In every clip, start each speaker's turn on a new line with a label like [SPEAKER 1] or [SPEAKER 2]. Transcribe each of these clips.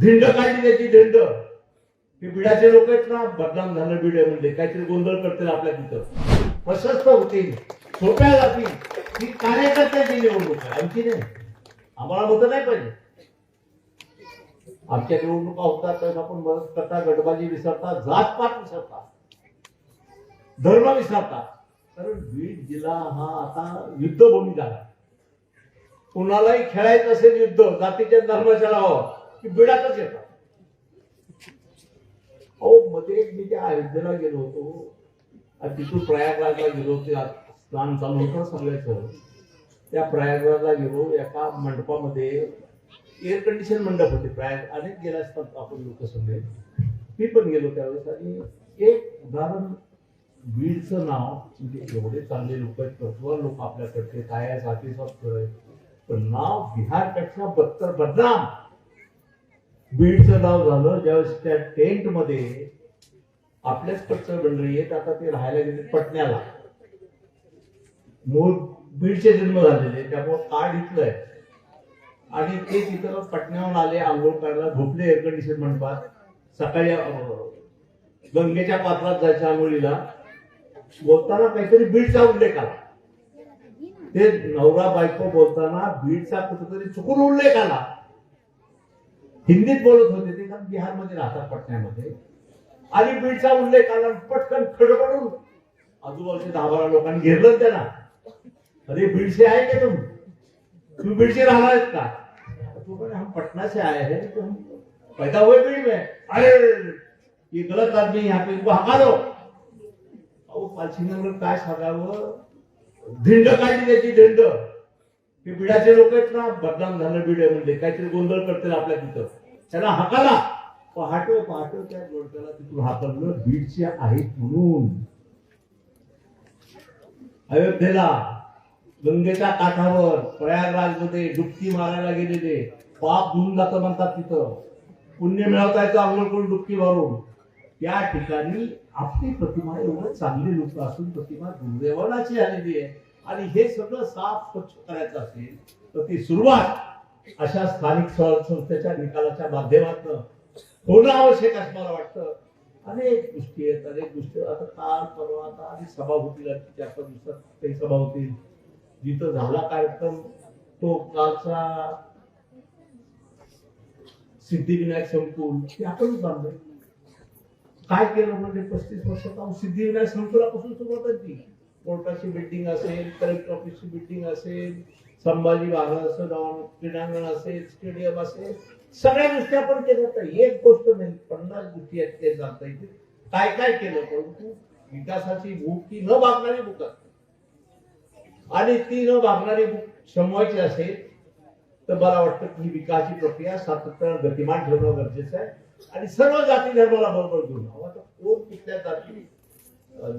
[SPEAKER 1] धिंड काढली त्याची धिंड हे बिडाचे लोक आहेत ना बदनाम झालं बिड म्हणजे काहीतरी गोंधळ करतील आपल्या तिथं. प्रशस्त होतील. सोप्या जातील. ही कार्यकर्त्याची निवडणूक आहे. आमची नाही. आम्हाला मत नाही पाहिजे. आमच्या निवडणुका होतात तर आपण मदत करता गटबाजी विसरता जातपात विसरता. धर्म विसरता. कारण बीड जिल्हा हा आता युद्धभूमी झाला कुणालाही खेळायचं असेल युद्ध जातीच्या धर्माच्या नावावर. की बिडातच येतात. अहो मध्ये मी त्या अयोध्येला गेलो होतो. तिथून प्रयागराजला गेलो ते स्नान चालू होतं सांगायचं. त्या प्रयागराजला गेलो. एका मंडपामध्ये एअर कंडिशन मंडप होते. प्रयाग अनेक गेले असतात आपण लोक सगळे. मी पण गेलो त्यावेळेस आणि एक उदाहरण बीडचं नाव म्हणजे एवढे चांगले लोक आहेत. प्रज्वल लोक आपल्याकडचे. काय आहे? साथी पण नाव बिहारपेक्षा बत्तर बदनाम. बीडचं नाव झालं ज्यावेळेस त्या टेंटमध्ये आपल्याच पटचं मंडळी आहेत आता ते राहायला गेले पटण्याला. मूळ बीडचे जन्म झालेले त्यामुळे कार्ड इथलं आहे. आणि ते तिथं पटण्याहून आले आंघोळ करायला झोपले एअर कंडिशन म्हणतात. सकाळी गंगेच्या पात्रात जायच्या आंघोळीला. बोलताना काहीतरी बीडचा उल्लेख आला. ते नवरा बायको बोलताना बीडचा कुठेतरी चुकून उल्लेख आला. हिंदीत बोलत होते ते कारण बिहारमध्ये राहतात पटण्यामध्ये. आणि बीडचा उल्लेख आला पटकन खडबडून आजूबाजूच्या दहा बारा लोकांनी घेरलं त्यांना. अरे बीडसे आहे का तुम तुम्ही बीडसे राहणार आहेत का? तू पण हम पटना से आए हैं तो हम पैदा हुए बीड में. अरे ये गलत आदमी यहाँ पे इनको हका दो. अहो पालसिंगावर काय सांगावं? धिंड काढली त्याची धिंड? हे बिडाचे लोक आहेत ना बदनाम झालं बीड म्हणजे काहीतरी गोंधळ करतील आपल्या तिथं. त्याला हाकाला. पहाटो पहाटो त्या जोडप्याला तिथून हाकललं. बीडचे आहेत म्हणून. अयोध्येला गंगेच्या काठावर प्रयागराजमध्ये डुबकी मारायला गेलेले. पाप धुवून जातं म्हणतात तिथं. पुण्य मिळवता येतं आंघोळ करून डुबकी मारून. त्या ठिकाणी आपली प्रतिमा एवढं चांगली लोक असून प्रतिमा दुर्दैवाची आलेली आहे. आणि हे सगळं साफ स्वच्छ करायचं असेल तर ती सुरुवात अशा स्थानिक स्व- संस्थेच्या निकालाच्या माध्यमातून होणं आवश्यक असं मला वाटतं. अनेक गोष्टी आहेत अनेक गोष्टी आता काल परवा आता आणि सभा होतील चार पाच दिवसात काही सभा होतील. जिथं झाला कार्यक्रम तो कालचा सिद्धिविनायक संकुल ते आपणच बांधलं काय केलं म्हणजे पस्तीस वर्ष सिद्धिविनायक संकुलापासून सुरुवात आहे ती कोर्टाची बिल्डिंग असेल कलेक्टर ऑफिसची बिल्डिंग असेल संभाजी महाराज असं क्रीडांगण असेल स्टेडियम असेल सगळ्या गोष्टी आपण केल्या एक गोष्ट नाही पन्नास गोष्टी आहेत ते जाणता येतील. काय काय केलं परंतु विकासाची भूक ती न भागणारी भूक असते. आणि ती न भागणारी भूक शमवायची असेल तर मला वाटतं की ही विकासाची प्रक्रिया सातत्यानं गतिमान ठेवणं गरजेचं आहे. आणि सर्व जाती धर्माला बरोबर घेऊन. हवा तर कोण कुठल्या जाती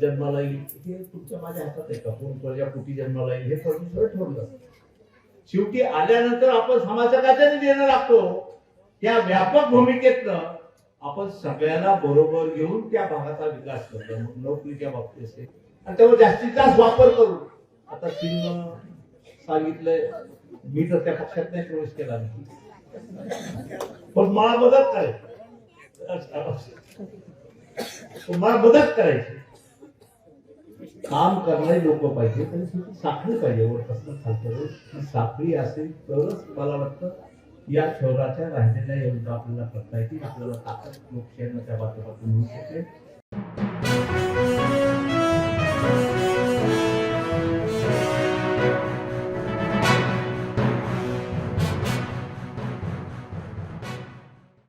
[SPEAKER 1] जन्माला येईल हे तुमच्या माझ्या हातात आहे का? कोण प्रजा कुठे जन्माला येईल हे परमेश्वर ठरलं शेवटी आल्यानंतर आपण समाजाच्या देणं लागतो. त्या व्यापक भूमिकेतनं आपण सगळ्यांना बरोबर घेऊन त्या भागाचा विकास करतो. मग नोकरीच्या बाबतीत असेल. आणि त्यावर जास्तीत जास्त वापर करू आता सिंह सांगितलंय मी तर त्या पक्षात नाही प्रवेश केला नाही. पण मला मदत करायची. मला मदत करायची. काम करणारे लोक पाहिजे त्याच्यासाठी साखळी पाहिजे. वरपासून खालच्या साखळी असेल तरच मला वाटतं या शहराच्या राहिलेल्या योजना आपल्याला करता येतील. आपल्याला ताकद लोकशाहीच्या माध्यमातून मिळू शकेल.